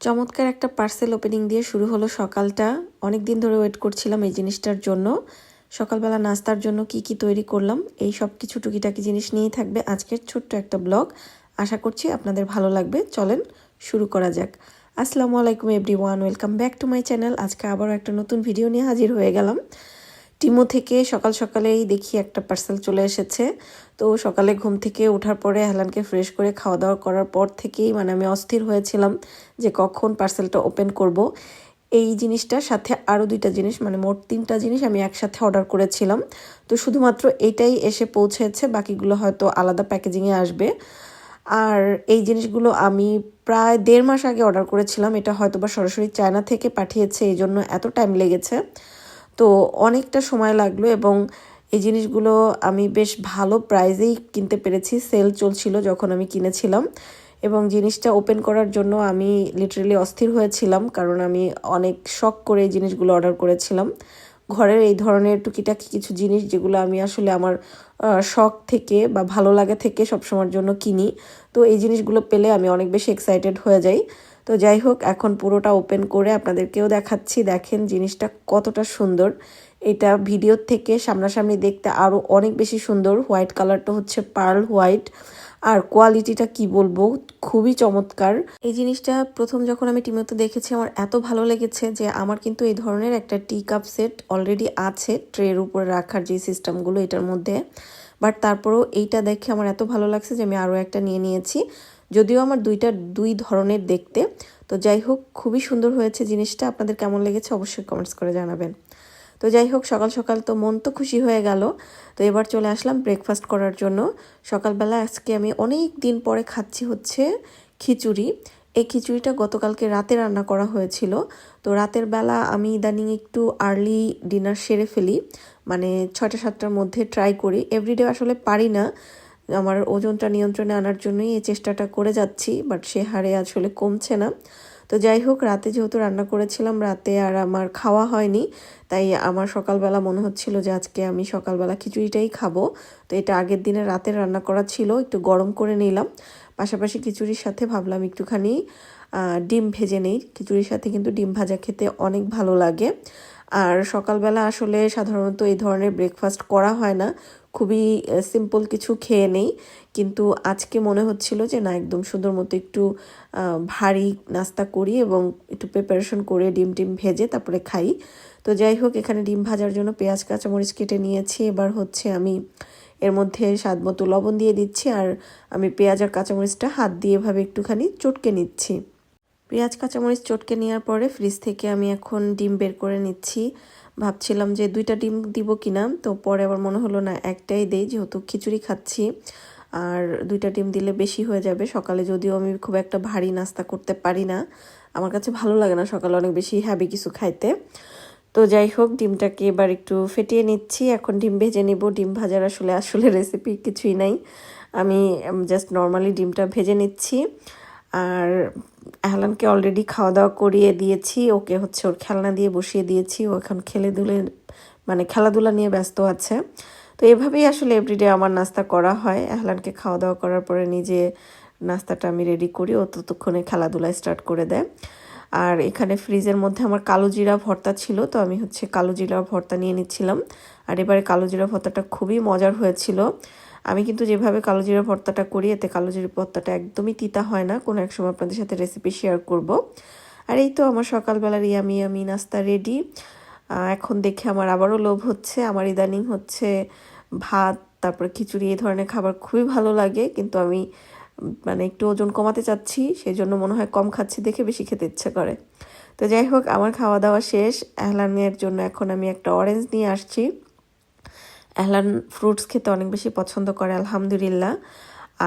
চমৎকার একটা parcel opening দিয়ে শুরু হলো সকালটা। অনেক দিন ধরে ওয়েট করছিলাম এই জিনিসটার জন্য। সকালবেলা নাস্তার জন্য কি কি তৈরি করলাম, এই সব কিছু টুকিটাকি জিনিস নিয়েই থাকবে আজকের ছোট্ট একটা ব্লগ আশা করছি আপনাদের ভালো লাগবে। চলেন শুরু করা যাক। আসসালামু আলাইকুম everyone welcome back to my channel আজকে আবারও একটা নতুন ভিডিও নিয়ে হাজির হয়ে গেলাম। টিমো থেকে সকাল সকালেই দেখি একটা পার্সেল চলে এসেছে। তো সকালে ঘুম থেকে ওঠার পরে হেলানকে ফ্রেশ করে খাওয়া দাওয়া করার পর থেকেই মানে আমি অস্থির হয়েছিলাম যে কখন পার্সেলটা ওপেন করব। এই জিনিসটার সাথে আরও দুইটা জিনিস মানে মোট তিনটা জিনিস আমি একসাথে অর্ডার করেছিলাম। তো শুধুমাত্র এটাই এসে পৌঁছেছে, বাকিগুলো হয়তো আলাদা প্যাকেজিংয়ে আসবে। আর এই জিনিসগুলো আমি প্রায় দেড় মাস আগে অর্ডার করেছিলাম, এটা হয়তো বা সরাসরি চায়না থেকে পাঠিয়েছে এই জন্য এত টাইম লেগেছে। তো অনেকটা সময় লাগল এবং এই জিনিসগুলো আমি বেশ ভালো প্রাইজেই কিনতে পেরেছি। সেল চলছিল যখন আমি কিনেছিলাম এবং জিনিসটা ওপেন করার জন্য আমি লিটারেলি অস্থির হয়েছিলাম কারণ আমি অনেক শখ করে এই জিনিসগুলো অর্ডার করেছিলাম। ঘরের এই ধরনের টুকিটাকি কিছু জিনিস যেগুলো আমি আসলে আমার শখ থেকে বা ভালো লাগে থেকে সবসময়ের জন্য কিনি। তো এই জিনিসগুলো পেলে আমি অনেক বেশি এক্সাইটেড হয়ে যাই। তো যাই হোক, এখন পুরোটা ওপেন করে আপনাদেরকেও দেখাচ্ছি। দেখেন জিনিসটা কতটা সুন্দর। এটা ভিডিওর থেকে সামনাসামনি দেখতে আরও অনেক বেশি সুন্দর। হোয়াইট কালারটা হচ্ছে পার্ল হোয়াইট আর কোয়ালিটিটা কি বলব? খুবই চমৎকার। এই জিনিসটা প্রথম যখন আমি টিমেতে দেখেছি, আমার এত ভালো লেগেছে যে আমার কিন্তু এই ধরনের একটা টি কাপ সেট অলরেডি আছে ট্রের উপরে রাখার যে সিস্টেমগুলো এটার মধ্যে। বাট তারপরেও এইটা দেখে আমার এত ভালো লাগছে যে আমি আরও একটা নিয়ে নিয়েছি। যদিও আমার দুইটা, দুই ধরনের দেখতে। তো যাই হোক, খুবই সুন্দর হয়েছে জিনিসটা। আপনাদের কেমন লেগেছে অবশ্যই কমেন্টস করে জানাবেন। তো যাই হোক, সকাল সকাল তো মন তো খুশি হয়ে গেল। তো এবার চলে আসলাম ব্রেকফাস্ট করার জন্য। সকালবেলা আজকে আমি অনেক দিন পরে খাচ্ছি হচ্ছে খিচুড়ি। এই খিচুড়িটা গতকালকে রাতে রান্না করা হয়েছিল। তো রাতের বেলা আমি ইদানিং একটু আর্লি ডিনার সেরে ফেলি। মানে ছয়টা, সাতটার মধ্যে ট্রাই করি। এভরিডে আসলে পারি না। আমার ওজনটা নিয়ন্ত্রণে আনার জন্যই এই চেষ্টাটা করে যাচ্ছি বাট সে হারে আসলে কমছে না। তো যাই হোক, রাতে যেহেতু রান্না করেছিলাম, রাতে আর আমার খাওয়া হয়নি, তাই আমার সকালবেলা মনে হচ্ছিল যে আজকে আমি সকালবেলা খিচুড়িটাই খাব। তো এটা আগের দিনে রাতে রান্না করা ছিল, একটু গরম করে নিলাম। পাশাপাশি খিচুড়ির সাথে ভাবলাম একটুখানি ডিম ভেজে নেই। খিচুড়ির সাথে কিন্তু ডিম ভাজা খেতে অনেক ভালো লাগে। আর সকালবেলা আসলে সাধারণত এই ধরনের ব্রেকফাস্ট করা হয় না। খুবই সিম্পল কিছু খেয়ে নেই। কিন্তু আজকে মনে হচ্ছিল যে, না, একদম সুন্দর মতো একটু ভারী নাস্তা করি এবং একটু প্রিপারেশন করে ডিম টিম ভেজে তারপরে খাই। তো যাই হোক, এখানে ডিম ভাজার জন্য পেঁয়াজ, কাঁচামরিচ কেটে নিয়েছি। এবার হচ্ছে আমি এর মধ্যে স্বাদ মতো লবণ দিয়ে দিচ্ছি আর আমি পেঁয়াজ আর কাঁচামরিচটা হাত দিয়ে এভাবে একটুখানি চটকে নিচ্ছি। পেঁয়াজ, কাঁচামরিচ চটকে নেওয়ার পরে ফ্রিজ থেকে আমি এখন ডিম বের করে নিচ্ছি। ভাবছিলাম যে দুইটা ডিম দিব কিনা, তো পরে আবার মনে হলো না একটাই দেই, যেহেতু খিচুড়ি খাচ্ছি। আর দুইটা ডিম দিলে বেশি হয়ে যাবে সকালে, যদিও আমি খুব একটা ভারী নাস্তা করতে পারি না। আমার কাছে ভালো লাগে না সকালে অনেক বেশি হ্যাবি কিছু খাইতে। তো যাই হোক, ডিমটাকে এবার একটু ফেটিয়ে নিচ্ছি। এখন ডিম ভেজে নিব। ডিম ভাজার আসলে আসলে রেসিপি কিছুই নাই। আমি জাস্ট নর্মালি ডিমটা ভেজে নিচ্ছি। আর আহলানকে অলরেডি খাওয়া দাওয়া করিয়ে দিয়েছি, ওকে হচ্ছে ওর খেলনা দিয়ে বসিয়ে দিয়েছি, ও এখন খেলে দুলে মানে খেলাধুলা নিয়ে ব্যস্ত আছে। তো এভাবেই আসলে এভরিডে আমার নাস্তা করা হয়। আহলানকে খাওয়া দাওয়া করার পরে নিজে নাস্তাটা আমি রেডি করি, ও ততক্ষণে খেলাধুলা স্টার্ট করে দেয়। আর এখানে ফ্রিজের মধ্যে আমার কালো জিরা ভর্তা ছিল, তো আমি হচ্ছে কালো জিরা ভর্তা নিয়ে নিচ্ছিলাম। আর এবারে কালো জিরা ভর্তাটা খুবই মজার হয়েছিল। আমি কিন্তু যেভাবে কালো জিরা ভর্তাটা করি, এতে কালো জিরা ভর্তাটা একদমই তিতা হয় না। কোনো এক সময় আপনাদের সাথে রেসিপি শেয়ার করব। আর এই তো আমার সকালবেলার ইয়ামি আমি নাস্তা রেডি এখন দেখে আমার আবারও লোভ হচ্ছে। আমার ইদানিং হচ্ছে ভাত, তারপরে খিচুড়ি, এই ধরনের খাবার খুবই ভালো লাগে। কিন্তু আমি মানে একটু ওজন কমাতে চাচ্ছি সেই জন্য মনে হয় কম খাচ্ছি দেখে বেশি খেতে ইচ্ছে করে। তো যাই হোক, আমার খাওয়া দাওয়া শেষ। এহলানের জন্য এখন আমি একটা অরেঞ্জ নিয়ে আসছি। এহলান ফ্রুটস খেতে অনেক বেশি পছন্দ করে, আলহামদুলিল্লাহ।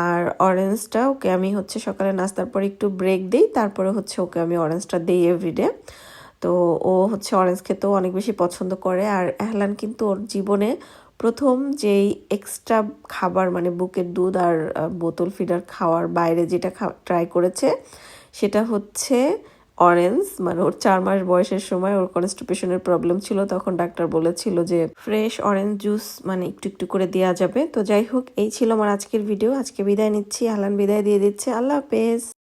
আর অরেঞ্জটা ওকে আমি হচ্ছে সকালে নাস্তার পর একটু ব্রেক দিই, তারপরে হচ্ছে ওকে আমি অরেঞ্জটা দিই এভরিডে তো ও হচ্ছে অরেঞ্জ খেতেও অনেক বেশি পছন্দ করে। আর এহলান কিন্তু ওর জীবনে প্রথম যেই এক্সট্রা খাবার মানে বুকের দুধ আর বোতল ফিডার খাওয়ার বাইরে যেটা ট্রাই করেছে, সেটা হচ্ছে অরেঞ্জ মানে ওর চার মাস বয়সের সময় ওর কনস্টিপেশনের প্রবলেম ছিল, তখন ডাক্তার বলেছিল যে ফ্রেশ অরেঞ্জ জুস মানে একটু একটু করে দেওয়া যাবে। তো যাই হোক, এই ছিল আমার আজকের ভিডিও আজকে বিদায় নিচ্ছি আহলান বিদায় দিয়ে দিচ্ছে, আল্লাহ হাফেজ।